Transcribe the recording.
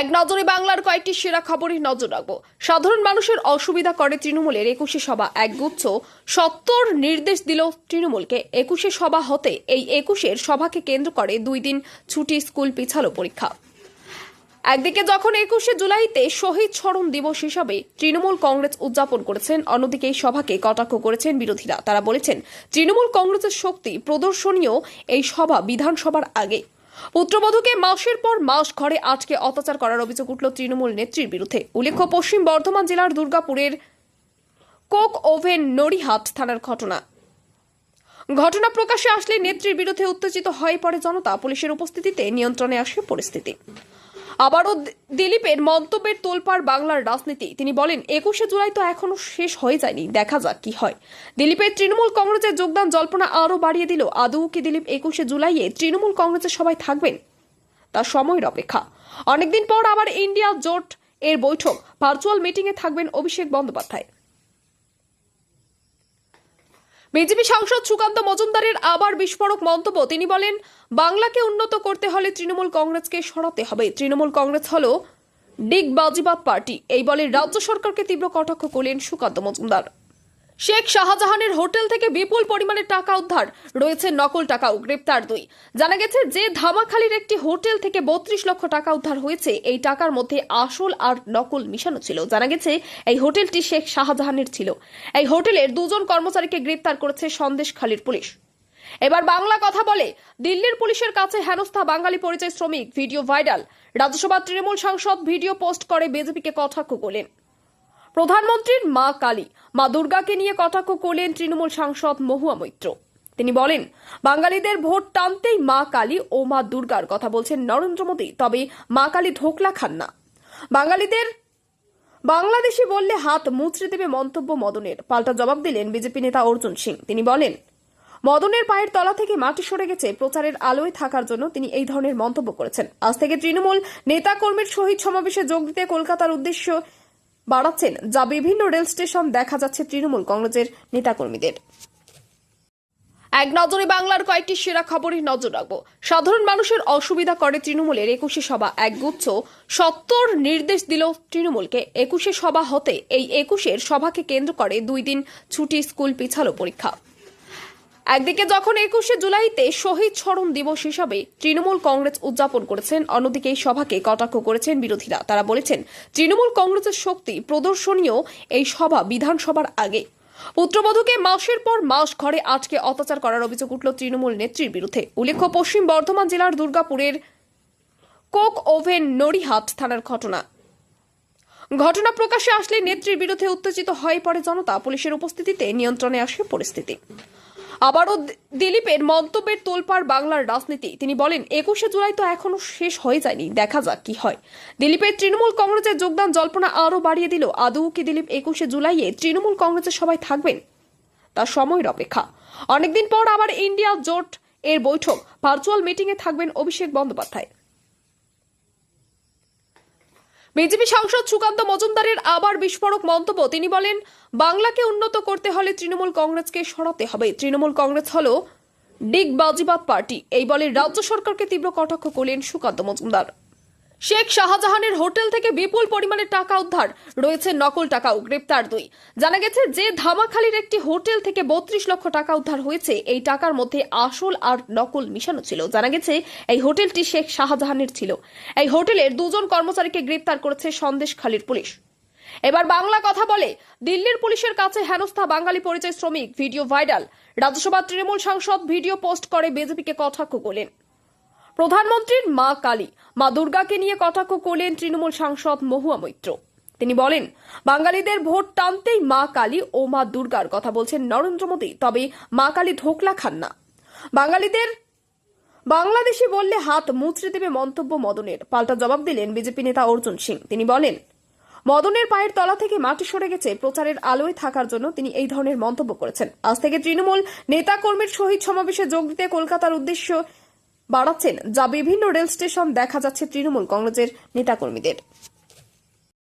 এক নজরে বাংলার কয়েকটি সেরা খবরে নজর রাখব। সাধারণ মানুষের অসুবিধা করে তৃণমূলের একুশে সভা একগুচ্ছ। সত্তর নির্দেশ দিল তৃণমূলকে। একুশে সভা হতে এই একুশের সভাকে কেন্দ্র করে দুই দিন ছুটি স্কুল পিছালো পরীক্ষা। একদিকে যখন একুশে জুলাইতে শহীদ স্মরণ দিবস হিসাবে তৃণমূল কংগ্রেস উদযাপন করেছেন, অন্যদিকে এই সভাকে কটাক্ষ করেছেন বিরোধীরা। তারা বলেছেন, তৃণমূল কংগ্রেসের শক্তি প্রদর্শনীয় এই সভা বিধানসভার আগে। পুত্রবধূকে মাসের পর মাস ঘরে আটকে অত্যাচার করার অভিযোগ উঠল তৃণমূল নেত্রীর বিরুদ্ধে। উল্লেখ্য, পশ্চিম বর্ধমান জেলার দুর্গাপুরের কোক ওভেন নড়িহাট থানার ঘটনা। ঘটনা প্রকাশে আসলে নেত্রীর বিরুদ্ধে উত্তেজিত হয়ে পড়ে জনতা। পুলিশের উপস্থিতিতে নিয়ন্ত্রণে আসে পরিস্থিতি। আবারও দিলীপের মন্তব্যের তোলপাড় বাংলার রাজনীতি। তিনি বলেন, একুশে জুলাই তো এখনও শেষ হয়ে যায়নি, দেখা যাক কি হয়। দিলীপের তৃণমূল কংগ্রেসের যোগদান জল্পনা আরও বাড়িয়ে দিল। আদৌ কি দিলীপ একুশে জুলাইয়ে তৃণমূল কংগ্রেসের সবাই থাকবেন? তার সময়ের অপেক্ষা। অনেকদিন পর আবার ইন্ডিয়া জোট এর বৈঠক। ভার্চুয়াল মিটিংয়ে থাকবেন অভিষেক বন্দ্যোপাধ্যায়। বিজেপি সাংসদ সুকান্ত মজুমদারের আবার বিস্ফোরক মন্তব্য। তিনি বলেন, বাংলাকে উন্নত করতে হলে তৃণমূল কংগ্রেসকে সরাতে হবে। তৃণমূল কংগ্রেস হল ডিগ বাজিবাদ পার্টি। এই বলে রাজ্য সরকারকে তীব্র কটাক্ষ করলেন সুকান্ত মজুমদার। শেখ শাহজাহানের হোটেল থেকে বিপুল পরিমাণে টাকা উদ্ধার। রয়েছে নকল টাকাও গ্রেপ্তার দুই। জানা গেছে যে ধামাখালীর একটি হোটেল থেকে বত্রিশ লক্ষ টাকা উদ্ধার হয়েছে। এই টাকার মধ্যে আসল আর নকল মিশানো ছিল। জানা গেছে এই হোটেলটি শেখ শাহজাহানের ছিল। এই হোটেলের দুজন কর্মচারীকে গ্রেপ্তার করেছে সন্দেশখালীর পুলিশ। এবার বাংলা কথা বলে, দিল্লির পুলিশের কাছে হেনস্থা বাঙালি পরিচয় শ্রমিক, ভিডিও ভাইরাল। রাজ্যসভার তৃণমূল সাংসদ ভিডিও পোস্ট করে বিজেপিকে কটাক্ষ করলেন। প্রধানমন্ত্রীর মা কালী। মা দুর্গাকে নিয়ে কটাক্ষ করলেন তৃণমূল সাংসদ মহুয়া মৈত্র। তিনি বলেন, বাঙালিদের ভোট টানতেই মা কালী ও মা দুর্গার কথা বলছেন নরেন্দ্র মোদী, তবে মা কালী ধোকলা খান না। বাঙালিদের, বাংলাদেশি বললে হাত মুচড়ে দেবে মন্তব্য মদনের। পাল্টা জবাব দিলেন বিজেপি নেতা অর্জুন সিং। তিনি বলেন, মদনের পায়ের তলা থেকে মাটি সরে গেছে, প্রচারের আলোয় থাকার জন্য তিনি এই ধরনের মন্তব্য করেছেন। আজ থেকে তৃণমূল নেতাকর্মীর শহীদ সমাবেশে যোগ দিতে কলকাতার উদ্দেশ্য বাড়াচ্ছেন যা বিভিন্ন রেল স্টেশন দেখা যাচ্ছে তৃণমূল কংগ্রেসের নেতাকর্মীদের। এক নজরে বাংলার কয়েকটি সেরা খবরে নজর রাখব। সাধারণ মানুষের অসুবিধা করে তৃণমূলের একুশে সভা। একগুচ্ছ সত্তর নির্দেশ দিল তৃণমূলকে। একুশে সভা হতে এই একুশের সভাকে কেন্দ্র করে দুই দিন ছুটি স্কুল পিছালো পরীক্ষা। একদিকে যখন একুশে জুলাইতে শহীদ স্মরণ দিবস হিসাবে তৃণমূল কংগ্রেস উদযাপন করেছেন, অন্যদিকে এই সভাকে কটাক্ষ করেছেন বিরোধীরা। তারা বলেছেন, তৃণমূল কংগ্রেসের শক্তি প্রদর্শনীয় এই সভা বিধানসভার আগে। পুত্রবধূকে মাসের পর মাস ঘরে আটকে অত্যাচার করার অভিযোগ উঠল তৃণমূল নেত্রীর বিরুদ্ধে। উল্লেখ্য, পশ্চিম বর্ধমান জেলার দুর্গাপুরের কোক ওভেন নড়িহাট থানার ঘটনা। ঘটনা প্রকাশে আসলে নেত্রীর বিরুদ্ধে উত্তেজিত হয়ে পড়ে জনতা। পুলিশের উপস্থিতিতে নিয়ন্ত্রণে আসে পরিস্থিতি। আবারও দিলীপের মন্তব্যের তোলপাড় বাংলার রাজনীতি। তিনি বলেন, একুশে জুলাই তো এখনও শেষ হয়ে যায়নি, দেখা যাক কি হয়। দিলীপের তৃণমূল কংগ্রেসের যোগদান জল্পনা আরও বাড়িয়ে দিল। আদৌ কি দিলীপ একুশে জুলাইয়ে তৃণমূল কংগ্রেসের সবাই থাকবেন? তা সময়ের অপেক্ষা। অনেকদিন পর আবার ইন্ডিয়া জোট এর বৈঠক। ভার্চুয়াল মিটিংয়ে থাকবেন অভিষেক বন্দ্যোপাধ্যায়। বিজেপি সাংসদ সুকান্ত মজুমদারের আবার বিস্ফোরক মন্তব্য। তিনি বলেন, বাংলাকে উন্নত করতে হলে তৃণমূল কংগ্রেসকে সরাতে হবে। তৃণমূল কংগ্রেস হল ডিগ বাজিবাদ পার্টি। এই বলে রাজ্য সরকারকে তীব্র কটাক্ষ করলেন সুকান্ত মজুমদার। শেখ শাহজাহানের হোটেল থেকে বিপুল পরিমাণে টাকা উদ্ধার। রয়েছে নকল টাকাও, গ্রেপ্তার দুই। জানা গেছে যে ধামাখালীর একটি হোটেল থেকে বত্রিশ লক্ষ টাকা উদ্ধার হয়েছে। এই টাকার মধ্যে আসল আর নকল মিশানো ছিল। জানা গেছে এই হোটেলটি শেখ শাহজাহানের ছিল। এই হোটেলের দুজন কর্মচারীকে গ্রেপ্তার করেছে সন্দেশখালীর পুলিশ। এবার বাংলা কথা বলে, দিল্লির পুলিশের কাছে হেনস্থা বাঙালি পরিচয় শ্রমিক, ভিডিও ভাইরাল। রাজ্যসভার তৃণমূল সাংসদ ভিডিও পোস্ট করে বিজেপিকে কটাক্ষ করলেন। প্রধানমন্ত্রীর মা কালী। মা দুর্গাকে নিয়ে কটাক্ষ করলেন তৃণমূল সাংসদ মহুয়া মৈত্র। তিনি বলেন, বাঙালিদের ভোট টানতেই মা কালী ও মা দুর্গার কথা বলছেন নরেন্দ্র মোদী, তবে মা কালী ধোকলা খান না। বাঙালিদের বাংলাদেশি বললে হাত মুচড়ে দেবে মন্তব্য মদনের। পাল্টা জবাব দিলেন বিজেপি নেতা অর্জুন সিং। তিনি বলেন, মদনের পায়ের তলা থেকে মাটি সরে গেছে, প্রচারের আলোয় থাকার জন্য তিনি এই ধরনের মন্তব্য করেছেন। আজ থেকে তৃণমূল নেতাকর্মীর শহীদ সমাবেশে যোগ দিতে কলকাতার উদ্দেশ্য বাড়াচ্ছেন যা বিভিন্ন রেল স্টেশন দেখা যাচ্ছে তৃণমূল কংগ্রেসের নেতাকর্মীদের।